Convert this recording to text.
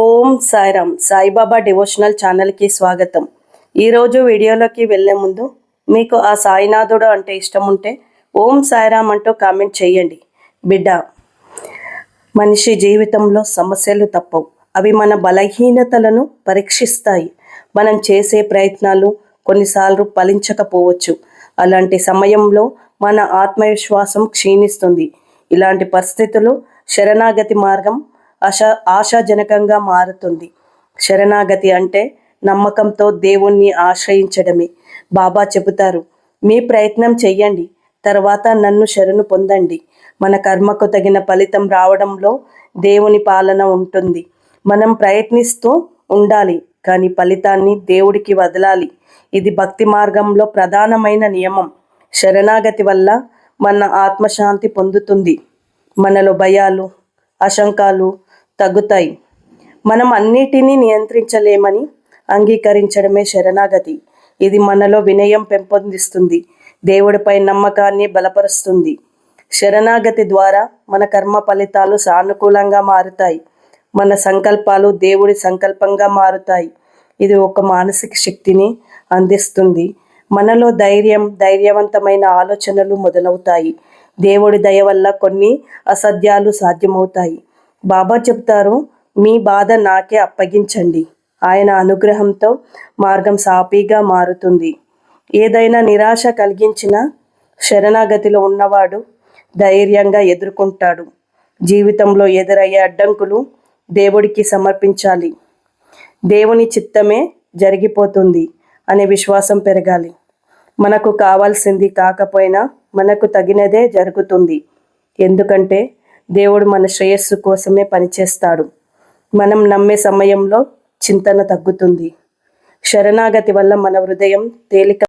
ఓం Sairam Saibaba devotional ఛానల్కి స్వాగతం. ఈరోజు వీడియోలోకి వెళ్ళే ముందు మీకు ఆ సాయినాథుడు అంటే ఇష్టం ఉంటే ఓం సాయిరామ్ అంటూ కామెంట్ చేయండి. బిడ్డ మనిషి జీవితంలో సమస్యలు తప్పవు. అవి మన బలహీనతలను పరీక్షిస్తాయి. మనం చేసే ప్రయత్నాలు కొన్నిసార్లు ఫలించకపోవచ్చు. అలాంటి సమయంలో మన ఆత్మవిశ్వాసం క్షీణిస్తుంది. ఇలాంటి పరిస్థితులు శరణాగతి మార్గం ఆశ ఆశాజనకంగా మారుతుంది. శరణాగతి అంటే నమ్మకంతో దేవుణ్ణి ఆశ్రయించడమే. బాబా చెబుతారు మీ ప్రయత్నం చెయ్యండి తర్వాత నన్ను శరణు పొందండి. మన కర్మకు తగిన ఫలితం రావడంలో దేవుని పాలన ఉంటుంది. మనం ప్రయత్నిస్తూ ఉండాలి కానీ ఫలితాన్ని దేవుడికి వదలాలి. ఇది భక్తి మార్గంలో ప్రధానమైన నియమం. శరణాగతి వల్ల మన ఆత్మశాంతి పొందుతుంది. మనలో భయాలు ఆశంకాలు తగ్గుతాయి. మనం అన్నిటినీ నియంత్రించలేమని అంగీకరించడమే శరణాగతి. ఇది మనలో వినయం పెంపొందిస్తుంది. దేవుడిపై నమ్మకాన్ని బలపరుస్తుంది. శరణాగతి ద్వారా మన కర్మ ఫలితాలు సానుకూలంగా మారుతాయి. మన సంకల్పాలు దేవుడి సంకల్పంగా మారుతాయి. ఇది ఒక మానసిక శక్తిని అందిస్తుంది. మనలో ధైర్యం ధైర్యవంతమైన ఆలోచనలు మొదలవుతాయి. దేవుడి దయ వల్ల కొన్ని అసాధ్యాలు సాధ్యమవుతాయి. బాబా చెప్తారు మీ బాధ నాకే అప్పగించండి. ఆయన అనుగ్రహంతో మార్గం సాపీగా మారుతుంది. ఏదైనా నిరాశ కలిగించిన శరణాగతిలో ఉన్నవాడు ధైర్యంగా ఎదుర్కొంటాడు. జీవితంలో ఎదురయ్యే అడ్డంకులు దేవుడికి సమర్పించాలి. దేవుని చిత్తమే జరిగిపోతుంది అనే విశ్వాసం పెరగాలి. మనకు కావాల్సింది కాకపోయినా మనకు తగినదే జరుగుతుంది. ఎందుకంటే దేవుడు మన శ్రేయస్సు కోసమే పనిచేస్తాడు. మనం నమ్మే సమయంలో చింతన తగ్గుతుంది. శరణాగతి వల్ల మన హృదయం తేలిక